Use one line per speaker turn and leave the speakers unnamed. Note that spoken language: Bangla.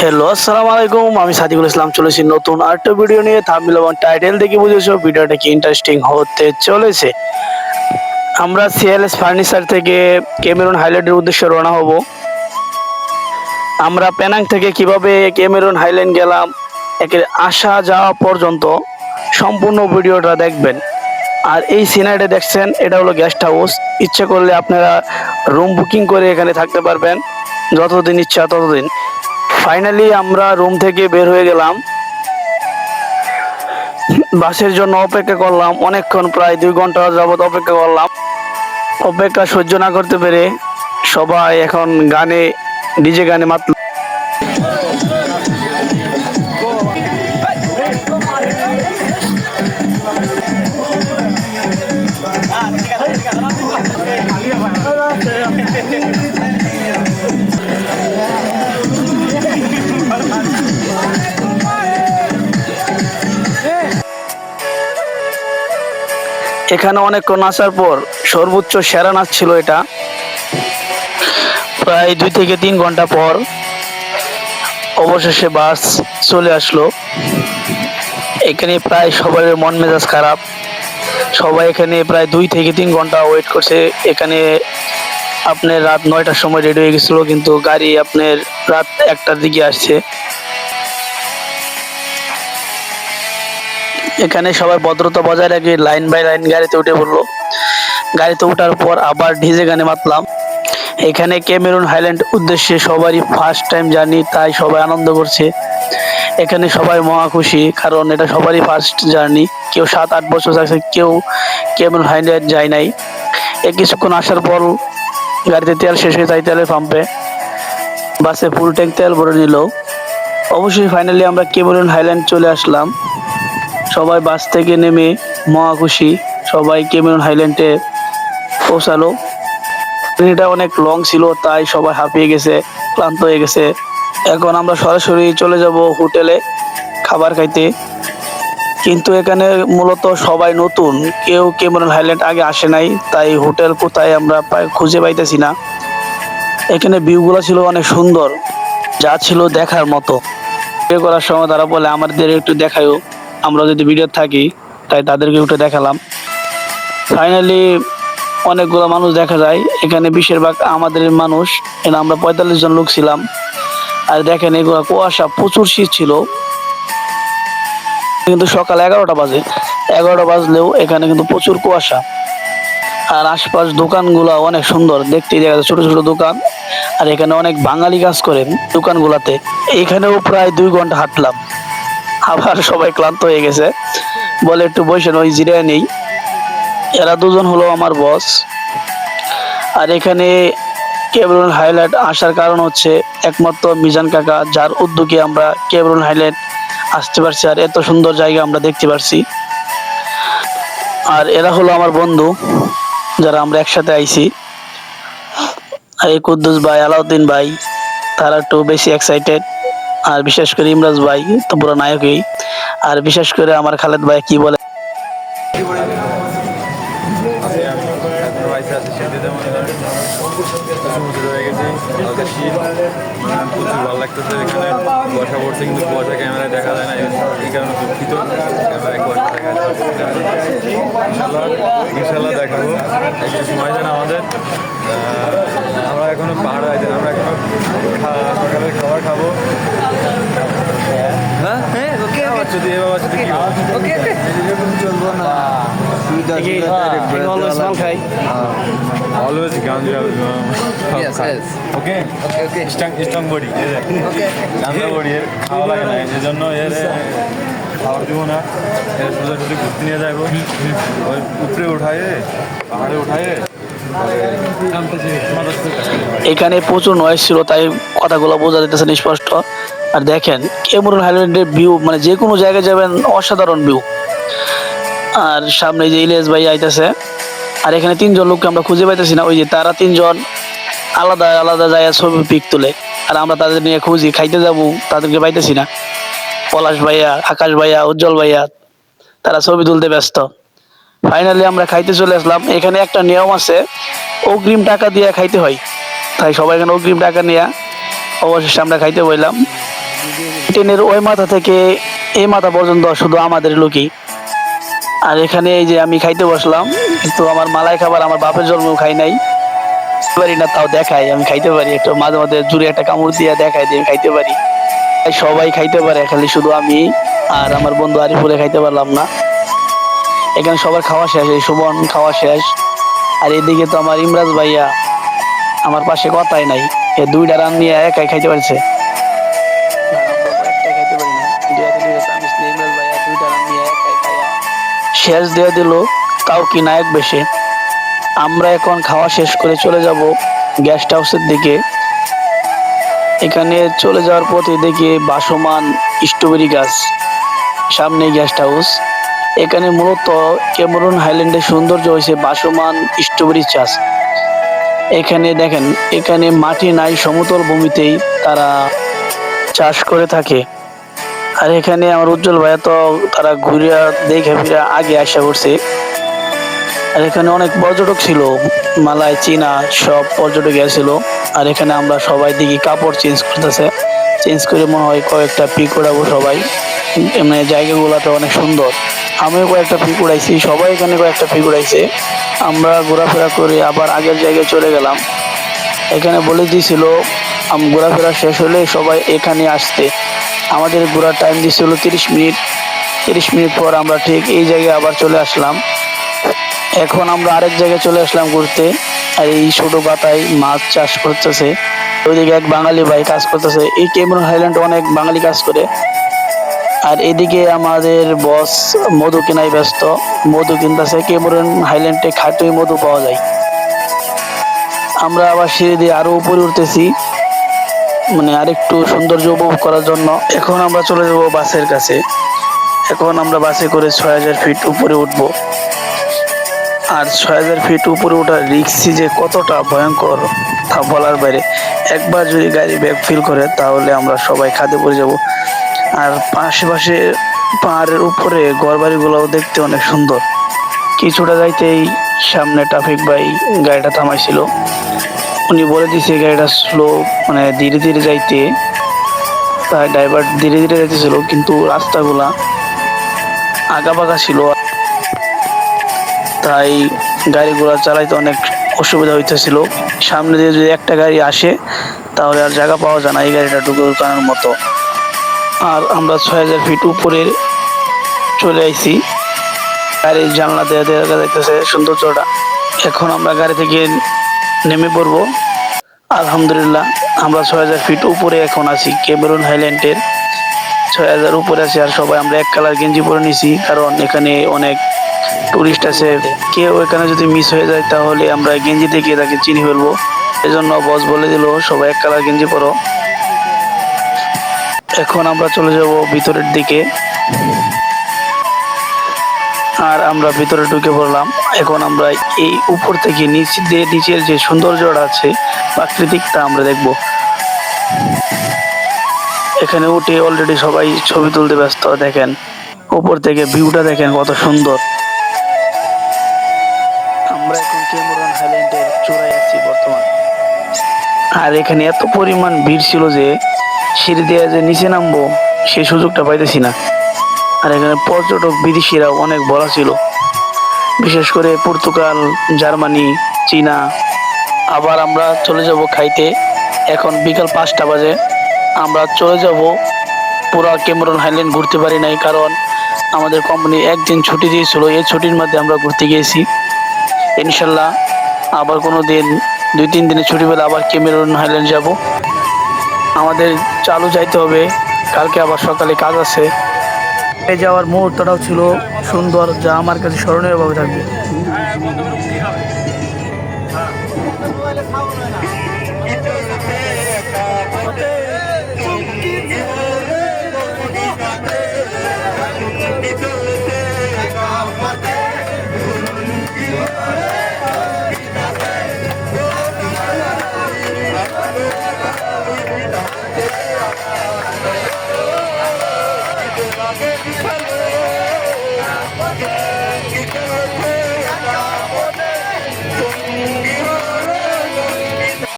হ্যালো আসসালামু আলাইকুম আমি সাদিকুল ইসলাম চলেছি নতুন আরেকটা ভিডিও নিয়ে। থামবিল এবং টাইটেল দেখে বুঝেছ, ভিডিওটা কি ইন্টারেস্টিং হতে চলেছে। আমরা সিএলএস ফার্নিচার থেকে ক্যামেরুন হাইল্যান্ডের উদ্দেশ্যে রওনা হব। আমরা পেনাং থেকে কীভাবে ক্যামেরুন হাইল্যান্ড গেলাম একে আসা যাওয়া পর্যন্ত সম্পূর্ণ ভিডিওটা দেখবেন। আর এই সিনারিটা দেখছেন, এটা হলো গেস্ট হাউস ইচ্ছে করলে আপনারা রুম বুকিং করে এখানে থাকতে পারবেন। যতদিন ইচ্ছা ততদিন। ফাইনালি আমরা রুম থেকে বের হয়ে গেলাম। বাসের জন্য অপেক্ষা করলাম অনেকক্ষণ, প্রায় দুই ঘণ্টা যাবৎ অপেক্ষা করলাম। অপেক্ষা সহ্য না করতে পেরে সবাই এখন গানে, ডিজে গানে মাতল। এখানে অনেকক্ষণ নাচার পর সর্বোচ্চ সেরা নাচ ছিল এটা। প্রায় দুই থেকে তিন ঘণ্টা পর অবশেষে বাস চলে আসলো। এখানে প্রায় সবার মন মেজাজ খারাপ। সবাই এখানে প্রায় দুই থেকে তিন ঘণ্টা ওয়েট করছে। এখানে আপনার রাত নয়টার সময় রেডি হয়ে গেছিল, কিন্তু গাড়ি আপনার রাত একটার দিকে আসছে। এখানে সবাই ভদ্রতা বজায় রেখে লাইন বাই লাইন গাড়িতে উঠে পড়ল। গাড়িতে ওঠার পর আবার ডিজে গানে মাতলাম। এখানে ক্যামেরুন হাইল্যান্ড উদ্দেশ্যে সবারই ফার্স্ট টাইম জার্নি তাই সবাই আনন্দ করছে। এখানে সবাই মহা খুশি, কারণ এটা সবারই ফার্স্ট জার্নি কেউ সাত, আট বছর আছে কেউ ক্যামেরুন হাইল্যান্ড যায় নাই। এ কিছুক্ষণ আসার পর গাড়িতে তেল শেষ হয়ে যায় তেলের পাম্পে। বাসে ফুল ট্যাঙ্ক তেল ভরে নিল। অবশ্যই ফাইনালি আমরা ক্যামেরুন হাইল্যান্ড চলে আসলাম। সবাই বাস থেকে নেমে মহা খুশি। সবাই ক্যামেরন হাইল্যান্ডে পৌঁছালো। ট্রেনটা অনেক লং ছিল, তাই সবাই হাঁপিয়ে গেছে, ক্লান্ত হয়ে গেছে। এখন আমরা সরাসরি চলে যাব হোটেলে খাবার খাইতে। কিন্তু এখানে মূলত সবাই নতুন, কেউ ক্যামেরন হাইল্যান্ড আগে আসে নাই, তাই হোটেল কোথায় আমরা খুঁজে পাইতেছি না। এখানে ভিউগুলো ছিল অনেক সুন্দর, যা ছিল দেখার মতো। করার সময় তারা বলে আমাদের একটু দেখায়ও আমরা যদি ভিডিও থাকি, তাই তাদেরকে একটু দেখালাম। ফাইনালি অনেকগুলো মানুষ দেখা যায়। এখানে বেশিরভাগ আমাদের মানুষ এখানে আমরা পঁয়তাল্লিশ জন লোক ছিলাম। আর দেখেন, এগুলো কুয়াশা, প্রচুর শীত ছিল। কিন্তু সকাল এগারোটা বাজে। এগারোটা বাজলেও এখানে কিন্তু প্রচুর কুয়াশা। আর আশপাশ দোকানগুলো অনেক সুন্দর। দেখতেই দেখা যায় ছোটো ছোটো দোকান। আর এখানে অনেক বাঙালি কাজ করে দোকানগুলাতে। এখানেও প্রায় দুই ঘণ্টা হাঁটলাম। আবার সবাই ক্লান্ত হয়ে গেছে। বলে, একটু বসেন, ওই জিরায় নেই। এরা দুজন হলো আমার বস আর এখানে কেবরন হাইলাইট আসার কারণ হচ্ছে, একমাত্র মিজান কাকা, যার উদ্যোগে আমরা কেবরন হাইলাইট আসতে পারছি আর এত সুন্দর জায়গা আমরা দেখতে পারছি। আর এরা হলো আমার বন্ধু, যারা আমরা একসাথে আইছি। আর এই কুদ্দুস ভাই, আলাউদ্দিন ভাই, তারা একটু বেশি এক্সাইটেড আর বিশেষ করে ইমরাজ ভাই, তো পুরো নায়কই। আর বিশেষ করে আমার খালেদ ভাই কি বলে?
প্রচুর ভালো লাগতেছে। এখানে কুয়াশা পড়ছে কিন্তু কুয়াশা ক্যামেরায় দেখা যায় না। এই কারণে দুঃখিত। ক্যামেরায় কুয়াশা দেখা যায়। ইনশাল্লাহ দেখাবো। একটু সময় দেন আমাদের। আমরা এখনও পাহাড়ে আছি আমরা এখনও সকালের খাবার খাব।
হ্যাঁ? হ্যাঁ? ওকে
যদি এ বাবা যদি কি
okay Yes, yes.
Okay
okay
strong strong body
okay
গান্দা body এর খাওয়া লাগে না এই জন্য এর খাওয়ার দিব না এর সোজা সোজা ঘুরতে নিয়ে যাব ওই উপরে উঠায় পাহাড়ে উঠায়
এখানে প্রচুর নয়েজ ছিল তাই কথাগুলো বোঝা যেতেছে স্পষ্ট আর দেখেন কেমরুন হাইল্যান্ডের ভিউ মানে যে কোনো জায়গায় যাবেন অসাধারণ ভিউ আর সামনে যে ইলিয়াস ভাই আইতেছে, আর এখানে তিনজন লোককে আমরা খুঁজে পাইতেছি না, ওই যে তারা তিনজন আলাদা আলাদা জায়গায় ছবি পিক তুলে, আর আমরা তাদের নিয়ে খুঁজি, খাইতে যাব, তাদেরকে পাইতেছি না। পলাশ ভাইয়া, আকাশ ভাইয়া, উজ্জ্বল ভাইয়া, তারা ছবি তুলতে ব্যস্ত। ফাইনালি আমরা খাইতে চলে আসলাম, এখানে একটা নিয়ম আছে, অগ্রিম টাকা দিয়ে খাইতে হয়। তাই সবাই এখানে অগ্রিম টাকা নিয়ে অবশেষে আমরা খাইতে বললাম ট্রেনের ওই মাথা থেকে এই মাথা পর্যন্ত শুধু আমাদের লোকই। আর এখানে এই যে আমি খাইতে বসলাম, কিন্তু আমার মালাই খাবার আমার বাপের জন্ম খাই নাই। পারি না, তাও দেখাই, আমি খাইতে পারি। একটু মাঝে মাঝে জুড়ে একটা কামড় দিয়ে দেখাই দিয়ে খাইতে পারি। তাই সবাই খাইতে পারে, খালি শুধু আমি আর আমার বন্ধু আরিফুলে খাইতে পারলাম না। এখানে সবার খাওয়া শেষ, এই সুমন খাওয়া শেষ। আর এদিকে তো আমার ইমরাজ ভাইয়া, আমার পাশে কথাই নাই। এ দুইটা রান নিয়ে একাই খাইতে পারছে। শেষ দিয়ে দিল, তাও কি নায়ক বেশে? আমরা এখন খাওয়া শেষ করে চলে যাব গেস্ট হাউসের দিকে। এখানে চলে যাওয়ার পথে দেখি বাসমান স্ট্রবেরি গাছ সামনে গেস্ট হাউস এখানে মূলত কেমরুন হাইল্যান্ডের সৌন্দর্য হয়েছে বাসমান স্ট্রবেরি চাষ। এখানে দেখেন, এখানে মাটি নাই, সমতল ভূমিতেই তারা চাষ করে থাকে। আর এখানে আমার উজ্জ্বল ভাইয়া তো তারা ঘুরিয়া দেখে ফিরে আগে আসা করছে। আর এখানে অনেক পর্যটক ছিল, মালায়, চীনা সব পর্যটক এসেছিল আর এখানে আমরা সবাই দেখি কাপড় চেঞ্জ করতেছে। চেঞ্জ করে মনে হয় কয়েকটা পিক উড়াবো সবাই। মানে জায়গাগুলোতে অনেক সুন্দর। আমিও কয়েকটা পিক উড়াইছি, সবাই এখানে কয়েকটা পিক উড়াইছে। আমরা ঘোরাফেরা করে আবার আগের জায়গায় চলে গেলাম। এখানে বলে দিয়েছিল আম- ঘোরাফেরা শেষ হলে সবাই এখানে আসতে। আমাদের ঘোরার টাইম দিয়েছিল তিরিশ মিনিট। তিরিশ মিনিট পর আমরা ঠিক এই জায়গায় আবার চলে আসলাম। এখন আমরা আরেক জায়গায় চলে আসলাম ঘুরতে। আর এই ছোটো পাতায় মাছ চাষ করতেছে। ওইদিকে এক বাঙালি ভাই কাজ করতেছে। এই কেমরন হাইল্যান্ড অনেক বাঙালি কাজ করে। আর এদিকে আমাদের বস মধু কেনায় ব্যস্ত। মধু কিনতেছে। কেমরন হাইল্যান্ডে খাটুই মধু পাওয়া যায়। আমরা আবার সিঁড়ি দিয়ে আরও উপরে উঠতেছি। মানে আরেকটু সৌন্দর্য উপভোগ করার জন্য। এখন আমরা চলে যাব বাসের কাছে। এখন আমরা বাসে করে ছয় হাজার ফিট উপরে উঠবো। আর ছয় হাজার ফিট উপরে ওঠার রিক্সি যে কতটা ভয়ঙ্কর তা বলার বাইরে। একবার যদি গাড়ি ব্যাক ফিল করে, তাহলে আমরা সবাই খাদে পড়ে যাব। আর আশেপাশে পাহাড়ের উপরে ঘরবাড়িগুলোও দেখতে অনেক সুন্দর। কিছুটা যাইতেই সামনে ট্রাফিক বাই গাড়িটা থামাইছিল। উনি বলে দিয়েছে গাড়িটা স্লো মানে ধীরে ধীরে যাইতে। তাই ড্রাইভার ধীরে ধীরে যাইতেছিল, কিন্তু রাস্তাগুলা বাঁকা ছিল। তাই গাড়িগুলো চালাইতে অনেক অসুবিধা হইতেছিল। সামনে দিয়ে যদি একটা গাড়ি আসে, তাহলে আর জায়গা পাওয়া যায় না এই গাড়িটা ঢুকে ঢুকানোর মতো। আর আমরা ছয় হাজার ফিট উপরে চলে আইছি। গাড়ির জানলা দেওয়া দেখা যাইতেছে সৌন্দর্যটা। এখন আমরা গাড়ি থেকে নেমে পড়ব। আলহামদুলিল্লাহ, আমরা ছয় হাজার ফিট উপরে এখন আছি কেমেরুন হাইল্যান্ডের ছয় হাজার উপরে আছি আর সবাই আমরা এক কালার গেঞ্জি পরে নিছি, কারণ এখানে অনেক টুরিস্ট আছে। কেউ এখানে যদি মিস হয়ে যায়, তাহলে আমরা গেঞ্জি থেকে তাকে চিনি ফেলব। এজন্য বস বলে দিল, সবাই এক কালার গেঞ্জি পরো। এখন আমরা চলে যাব ভিতরের দিকে। আর আমরা ভিতরে ঢুকে পড়লাম। এখন আমরা এই উপর থেকে নিচ দিয়ে নিচের যে সৌন্দর্যটা আছে, প্রাকৃতিকটা আমরা দেখব। এখানে উঠে অলরেডি সবাই ছবি তুলতে ব্যস্ত, দেখেন। উপর থেকে ভিউটা দেখেন কত সুন্দর। আমরা এখন বর্তমান। আর এখানে এত পরিমাণ ভিড় ছিল যে সিঁড়ি দিয়ে যে নিচে নামবো সেই সুযোগটা পাইতেছি না। আর এখানে পর্যটক বিদেশিরা অনেক বড় ছিল। বিশেষ করে পর্তুগাল, জার্মানি, চীনা। আবার আমরা চলে যাব খাইতে। এখন বিকাল পাঁচটা বাজে। আমরা চলে যাব পুরা কেমরন হাইল্যান্ড ঘুরতে পারি নাই কারণ আমাদের কোম্পানি একদিন ছুটি দিয়েছিল। এই ছুটির মধ্যে আমরা ঘুরতে গিয়েছি। ইনশাল্লাহ আবার কোনো দিন দুই তিন দিনের ছুটি পেলে আবার কেমেরুন হাইল্যান্ড যাব। আমাদের চালু যাইতে হবে। কালকে আবার সকালে কাজ আছে। এই যাওয়ার মুহূর্তটাও ছিল সুন্দর যা আমার কাছে স্মরণীয়ভাবে থাকবে। হ্যাঁ, হ্যাঁ।